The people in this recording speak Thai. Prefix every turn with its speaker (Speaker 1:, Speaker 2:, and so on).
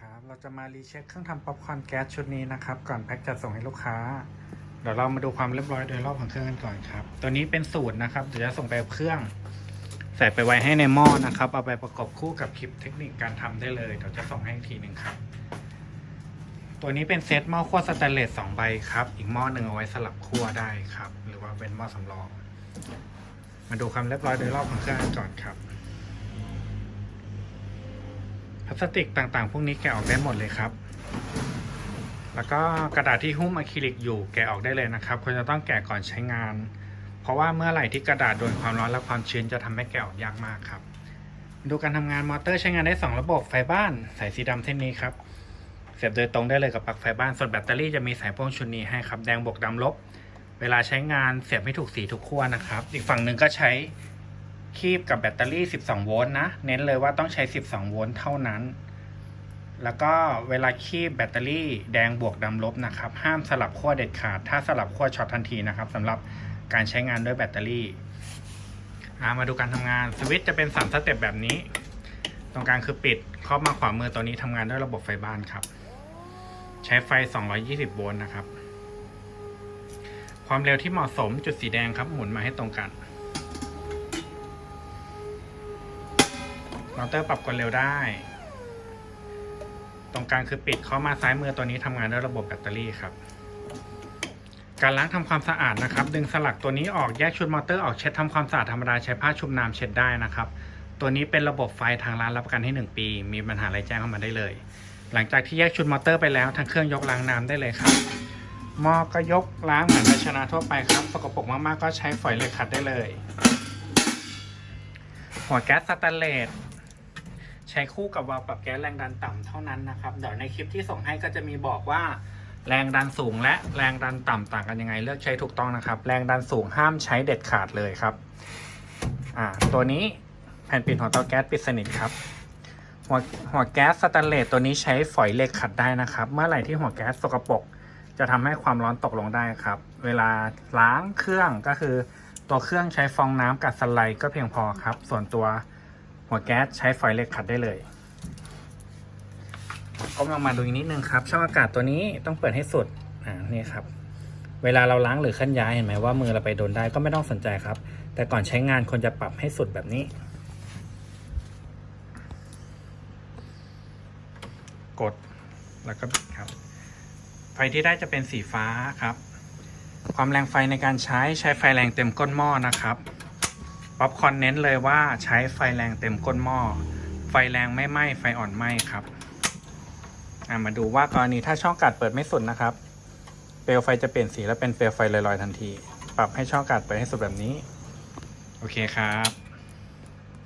Speaker 1: ครับ เราจะมารีเช็คเครื่องทำป๊อปคอร์นแก๊สชุดนี้นะครับ ก่อนแพ็คจัดส่งให้ลูกค้า เดี๋ยวเรามาดูความเรียบร้อยโดยรอบของเครื่องกันก่อนครับ ตัวนี้เป็นสูตรนะครับ เดี๋ยวจะส่งไปเครื่อง ใส่ไปไว้ให้ในหม้อนะครับ เอาไปประกอบคู่กับคลิปเทคนิคการทำได้เลย เดี๋ยวจะส่งให้อีกทีหนึ่งครับ ตัวนี้เป็นเซตหม้อคั่วสแตนเลสสองใบครับ อีกหม้อหนึ่งเอาไว้สลับคั่วได้ครับ หรือว่าเป็นหม้อสำรอง มาดูความเรียบร้อยโดยรอบของเครื่องกันก่อนครับ พลาสติกต่างๆ พวกนี้แกะออกได้หมดเลยครับ แล้วก็กระดาษที่หุ้มอะคริลิกอยู่แกะออกได้เลยนะครับควรจะต้องแกะก่อนใช้งาน เพราะว่าเมื่อไหร่ที่กระดาษโดนความร้อนและความชื้นจะทำให้แกะออกยากมากครับ ดูการทำงานมอเตอร์ใช้งานได้ 2 ระบบไฟบ้านสายสีดำเส้นนี้ครับเสียบโดยตรงได้เลยกับปลั๊กไฟบ้านส่วนแบตเตอรี่จะมีสายพ่วงชุดนี้ให้ครับแดงบวกดำลบ เวลาใช้งานเสียบให้ถูกสีทุกขั้วนะครับ อีกฝั่งหนึ่งก็ใช้ คีบกับแบตเตอรี่ 12 โวลต์นะ เน้นเลยว่าต้องใช้ 12 โวลต์เท่านั้น แล้วก็เวลาคีบแบตเตอรี่แดงบวกดำลบนะครับ ห้ามสลับขั้วเด็ดขาด ถ้าสลับขั้วช็อตทันทีนะครับสำหรับการใช้งานด้วยแบตเตอรี่มาดูการทำงานสวิตช์จะเป็น 3 สเต็ปแบบนี้ ตรงกลางคือปิดครอบมาขวามือตัวนี้ทำงานด้วยระบบไฟบ้านครับ ใช้ไฟ 220 โวลต์นะครับ ความเร็วที่เหมาะสมจุดสีแดงครับหมุนมาให้ตรงกัน มอเตอร์ปรับความเร็วได้ ตรงกลางคือปิดเข้ามาซ้ายมือตัวนี้ทำงานด้วยระบบแบตเตอรี่ครับ การล้างทำความสะอาดนะครับ ดึงสลักตัวนี้ออกแยกชุดมอเตอร์ออกเช็ดทำความสะอาดธรรมดาใช้ผ้าชุบน้ำเช็ดได้นะครับ ตัวนี้เป็นระบบไฟทางร้านรับประกันให้ 1 ปี มีปัญหาอะไรแจ้งเข้ามาได้เลย หลังจากที่แยกชุดมอเตอร์ไปแล้วทางเครื่องยกล้างน้ำได้เลยครับหม้อก็ยกล้างเหมือนภาชนะทั่วไปครับ สกปรกมากๆก็ใช้ฝอยเหล็กขัดได้เลย หัวแก๊สสแตนเลส ใช้คู่กับวาล์วปรับแก๊สแรงดันต่ำเท่านั้นนะครับ เดี๋ยวในคลิปที่ส่งให้ก็จะมีบอกว่า แรงดันสูงและแรงดันต่ำต่างกันยังไง เลือกใช้ถูกต้องนะครับ แรงดันสูงห้ามใช้เด็ดขาดเลยครับอ่าตัวนี้แผ่นปิดหัวเตาแก๊สปิดสนิทครับหัวหัวแก๊สสแตนเลสตัวนี้ใช้ฝอยเหล็กขัดได้นะครับ เมื่อไหร่ที่หัวแก๊สสกปรกจะทำให้ความร้อนตกลงได้ครับ เวลาล้างเครื่องก็คือ ตัวเครื่องใช้ฟองน้ำกับสไลด์ก็เพียงพอครับ ส่วนตัว หัวแก๊สใช้ฝอยเหล็กขัดได้เลยก้มลงมาดูอีกนิดนึงครับช่องอากาศตัวนี้ต้องเปิดให้สุดอ่านี่ครับ เวลาเราล้างหรือเคลื่อนย้ายเห็นไหมว่ามือเราไปโดนได้ก็ไม่ต้องสนใจครับ แต่ก่อนใช้งานควรจะปรับให้สุดแบบนี้ กดแล้วก็บิดครับ ไฟที่ได้จะเป็นสีฟ้าครับ ความแรงไฟในการใช้ใช้ไฟแรงเต็มก้นหม้อนะครับ ป๊อปคอนเน้นเลยว่าใช้ไฟแรงเต็มก้นหม้อ ไฟแรงไม่ไหม้ไฟอ่อนไหม้ครับมาดูว่ากรณีถ้าช่องกัดเปิดไม่สุดนะครับ เปลวไฟจะเปลี่ยนสีและเป็นเปลวไฟลอยๆทันที ปรับให้ช่องกัดเปิดให้สุดแบบนี้ โอเคครับ